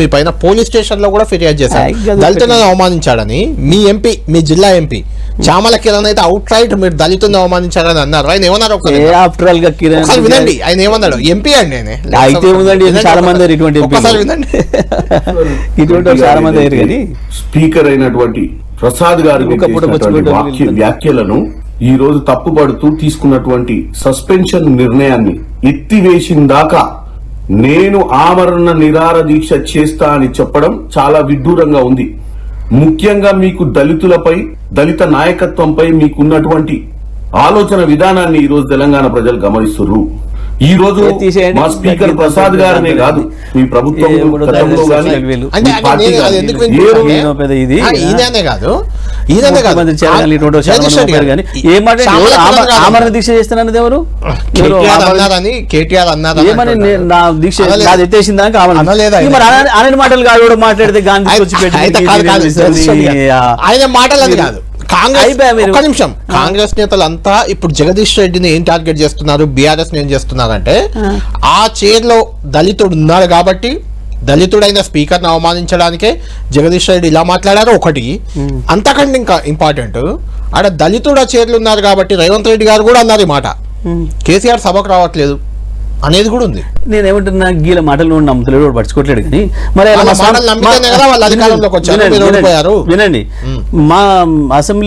మీ పైన పోలీస్ స్టేషన్లో కూడా ఫిర్యాదు చేశారు. దళితులను అవమానించాడని మీ ఎంపీ మీ జిల్లా ఎంపీ చామల కిరణ్ అయితే అవుట్ రైట్ మీరు దళితులను అవమానించారని అన్నారు. ఆయన ఏమన్నారు ఆఫ్టర్ ఆల్గా కిరణ్ ఒకసారి వినండి. ఆయన ఏమన్నాడు? ఎంపీ అండి ఆయన. అయితే ఉందండి చాలా మంది. ఇటువంటి ఒక్కసారి వినండి. ఇటువంటి వాళ్ళు చాలా మంది అయ్యారు కానీ. స్పీకర్ అయినటువంటి ప్రసాద్ గారు. వ్యాఖ్యలను ఈ రోజు తప్పుపడుతూ తీసుకున్నటువంటి సస్పెన్షన్ నిర్ణయాన్ని ఎత్తివేసిన దాకా నేను ఆమరణ నిరార దీక్ష చేస్తా అని చెప్పడం చాలా విడ్డూరంగా ఉంది. ముఖ్యంగా మీకు దళితులపై దళిత నాయకత్వంపై మీకున్నటువంటి ఆలోచన విధానాన్ని ఈ రోజు తెలంగాణ ప్రజలు గమనిస్తున్నారు ఈ రోజు. మా స్పీకర్ ప్రసాద్ గారినే కాదు. మీ ప్రభుత్వం గతంలో ఈయననే కాదు. ఈయననే కాదు. ఆమరణ దీక్ష చేస్తున్నది ఎవరు? అన్నారని కేటీఆర్ అన్నారని ఏమని నా దీక్ష. నాది ఎత్తేసిన దాకా ఆమరణ. ఆయన. మాటలు కాదు మాట్లాడితే గాంధీ వచ్చి పెట్టి కాదు, కాదు. ఆయన మాటలు అది కాదు. కాంగ్రెస్ అయిపోయా మీరు. ఒక్క నిమిషం. కాంగ్రెస్ నేతలంతా ఇప్పుడు జగదీష్ రెడ్డిని ఏం టార్గెట్ చేస్తున్నారు? బీఆర్ఎస్ ఏం చేస్తున్నారంటే ఆ. చైర్లో దళితుడు ఉన్నారు కాబట్టి దళితుడైన స్పీకర్ని అవమానించడానికే జగదీష్ రెడ్డి ఇలా మాట్లాడారు ఒకటి. అంతకంటే ఇంకా ఇంపార్టెంట్ ఆడ దళితుడు ఆ చైర్లు ఉన్నారు కాబట్టి రేవంత్ రెడ్డి గారు కూడా అన్నారు ఈ మాట. కేసీఆర్ సభకు రావట్లేదు అనేది కూడా ఉంది. నేను ఏమంటున్నా గీల మాటలు నువ్వు నమ్ముతలేడు వాడు పడుచుకోవట్లేడు కానీ. మరి. వినండి మా అసెంబ్లీ